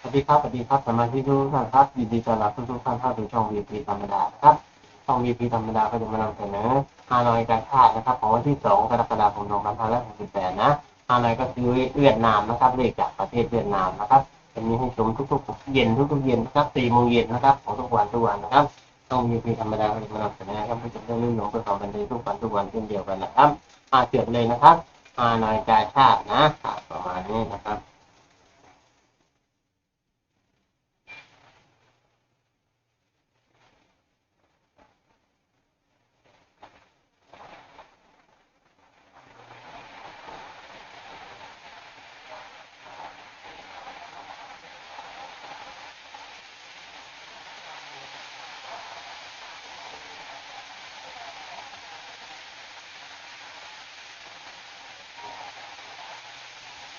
สวัสดีครับ สวัสดีครับสมาชิกทุกท่านครับยินดีต้อนรับทุกๆท่านเข้าสู่ช่อง VP ธรรมดาครับ ช่อง VP ธรรมดาก็จะมานำเสนอฮานอยการชาตินะครับของวันที่ 2 กรกฎาคม 2568 นะฮานอยก็คือเวียดนามนะครับเลขจากประเทศเวียดนามนะครับจะมีให้ชมทุกๆเย็นทุกๆเย็นนะครับ4โมงเย็นนะครับของทุกวันทุกวันนะครับ ช่อง VP ธรรมดาก็จะมานำเสนอครับเพื่อจะได้เรื่องหลงเพื่อความบันเทิงทุกวันทุกวันเช่นเดียวกันนะครับอาเกิดเลยนะครับฮานอยการชาตินะประมาณนี้นะครับ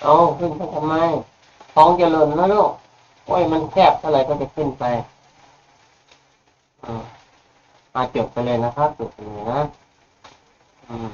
เอาขึ้นไปทำไม ท้องจะหล่นนะลูกโอ้ยมันแคบเท่าไหร่ก็จะขึ้นไปอ่าจบไปเลยนะครับจบไปเลยนะ อืม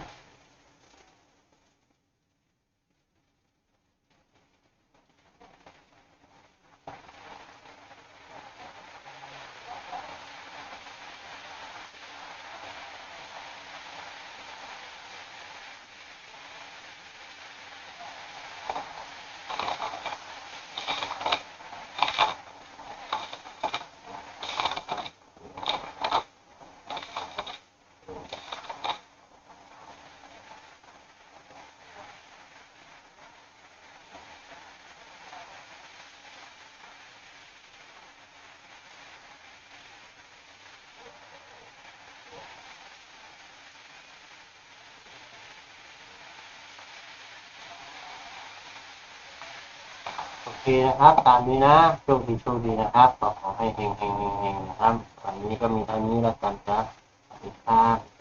โอ เคนะครับ ตามนี้นะโชคดีโชคดีนะครับขอขอให้เฮงเฮงเฮงเฮงนะครับวันนี้ก็มีเท่านี้แล้วกันครับสวัสดีครับ